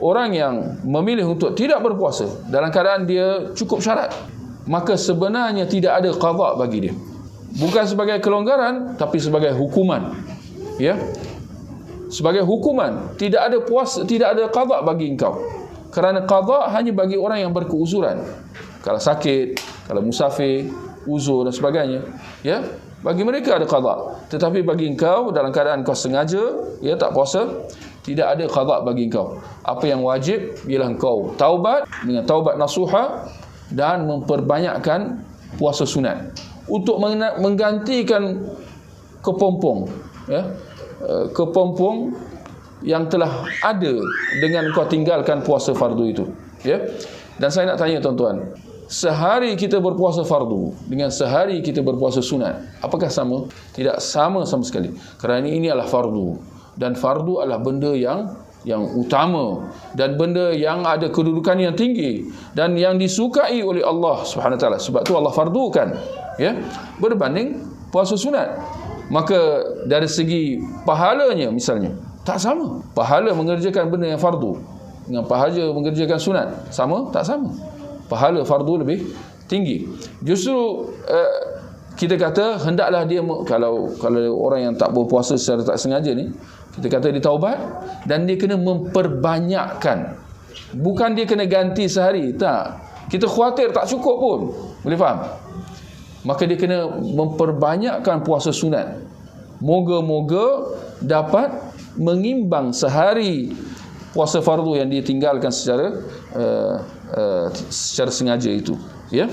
orang yang memilih untuk tidak berpuasa dalam keadaan dia cukup syarat maka sebenarnya tidak ada qada bagi dia. Bukan sebagai kelonggaran tapi sebagai hukuman. Ya? Sebagai hukuman tidak ada puasa tidak ada qada bagi engkau. Kerana qada hanya bagi orang yang berkeuzuran kalau sakit kalau musafir uzur dan sebagainya. Ya? Bagi mereka ada qada tetapi bagi engkau dalam keadaan kau sengaja ya tak puasa tidak ada qada bagi engkau. Apa yang wajib ialah engkau taubat dengan taubat nasuha dan memperbanyakkan puasa sunat. Untuk menggantikan kepompong ya eh, kepompong yang telah ada dengan kau tinggalkan puasa fardu itu ya. Dan saya nak tanya tuan-tuan sehari kita berpuasa fardu dengan sehari kita berpuasa sunat apakah sama? Tidak sama sama sekali. Kerana ini adalah fardu dan fardu adalah benda yang yang utama. Dan benda yang ada kedudukan yang tinggi. Dan yang disukai oleh Allah Subhanahu taala. Sebab tu Allah fardukan ya. Berbanding puasa sunat. Maka dari segi pahalanya misalnya tak sama. Pahala mengerjakan benda yang fardu dengan pahala mengerjakan sunat sama? Tak sama. Pahala fardu lebih tinggi. Justru uh, kita kata hendaklah dia kalau kalau orang yang tak berpuasa secara tak sengaja ni kita kata dia taubat dan dia kena memperbanyakkan. Bukan dia kena ganti sehari, tak. Kita khuatir tak cukup pun. Boleh faham? Maka dia kena memperbanyakkan puasa sunat. Moga-moga dapat mengimbang sehari puasa fardu yang dia tinggalkan secara uh, uh, secara sengaja itu ya